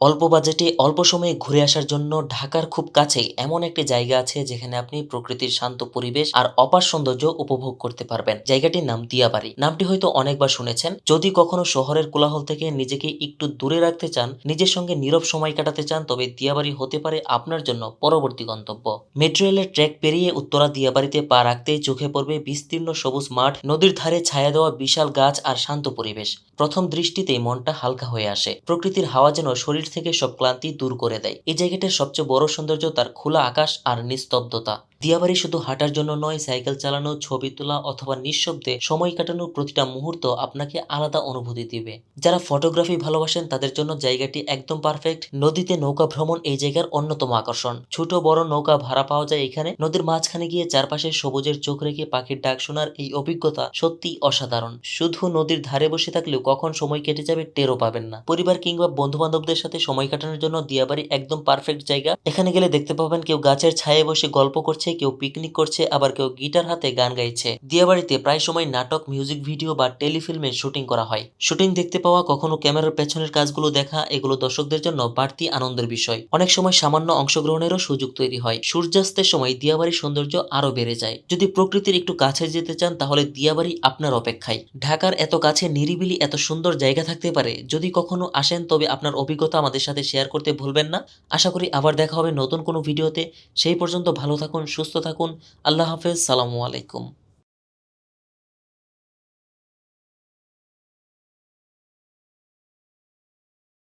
অল্প বাজেটে অল্প সময়ে ঘুরে আসার জন্য ঢাকার খুব কাছেই এমন একটি জায়গা আছে যেখানে আপনি প্রকৃতির শান্ত পরিবেশ আর অপার সৌন্দর্য উপভোগ করতে পারবেন। জায়গাটির নাম দিয়াবাড়ি। নামটি হয়তো অনেকবার শুনেছেন। যদি কখনো শহরের কোলাহল থেকে নিজেকে একটু দূরে রাখতে চান, নিজের সঙ্গে নীরব সময় কাটাতে চান, তবে দিয়াবাড়ি হতে পারে আপনার জন্য পরবর্তী গন্তব্য। মেট্রো রেলের ট্র্যাক পেরিয়ে উত্তরা দিয়াবাড়িতে পা রাখতেই চোখে পড়বে বিস্তীর্ণ সবুজ মাঠ, নদীর ধারে ছায়া দেওয়া বিশাল গাছ আর শান্ত পরিবেশ। প্রথম দৃষ্টিতেই মনটা হালকা হয়ে আসে। প্রকৃতির হাওয়া যেন শরীর থেকে সব ক্লান্তি দূর করে দেয়। এই জায়গাটার সবচেয়ে বড় সৌন্দর্য তার খোলা আকাশ আর নিস্তব্ধতা। দিয়াবাড়ি শুধু হাঁটার জন্য নয়, সাইকেল চালানো, ছবি তোলা অথবা নিঃশব্দে সময় কাটানোর প্রতিটা মুহূর্ত আপনাকে আলাদা অনুভূতি দিবে। যারা ফটোগ্রাফি ভালোবাসেন, তাদের জন্য জায়গাটি একদম পারফেক্ট। নদীতে নৌকা ভ্রমণ এই জায়গার অন্যতম আকর্ষণ। ছোট বড় নৌকা ভাড়া পাওয়া যায় এখানে। নদীর মাঝখানে গিয়ে চারপাশে সবুজের চোখ রেখে পাখির ডাক শোনার এই অভিজ্ঞতা সত্যি অসাধারণ। শুধু নদীর ধারে বসে থাকলেও কখন সময় কেটে যাবে টেরও পাবেন না। পরিবার কিংবা বন্ধু বান্ধবদের সাথে সময় কাটানোর জন্য দিয়াবাড়ি একদম পারফেক্ট জায়গা। এখানে গেলে দেখতে পাবেন কেউ গাছের ছায়ে বসে গল্প করছে কেউ পিকনিক করছে, আবার কেউ গিটার হাতে গান গাইছে। দিয়াবাড়িতে প্রায় সময় নাটক মিউজিক ভিডিও বা টেলিফিল্মের শুটিং করা হয়। শুটিং দেখতে পাওয়া, কখনো ক্যামেরার পেছনের কাজগুলো দেখা, এগুলো দর্শকদের জন্য বাড়তি আনন্দের বিষয়। অনেক সময় সামান্য অংশগ্রহণেরও সুযোগ তৈরি হয়। সূর্যাস্তের সময় দিয়াবাড়ির সৌন্দর্য আরও বেড়ে যায়। যদি প্রকৃতির একটু কাছে যেতে চান, তাহলে দিয়াবাড়ি আপনার অপেক্ষায়। ঢাকার এত কাছে নিরিবিলি, এত সুন্দর জায়গা থাকতে পারে। যদি কখনো আসেন, তবে আপনার অভিজ্ঞতা আমাদের সাথে শেয়ার করতে ভুলবেন না। আশা করি আবার দেখা হবে নতুন কোনো ভিডিওতে সেই পর্যন্ত ভালো থাকুন সুস্থ থাকুন। আল্লাহ হাফেজ। সালামু আলাইকুম।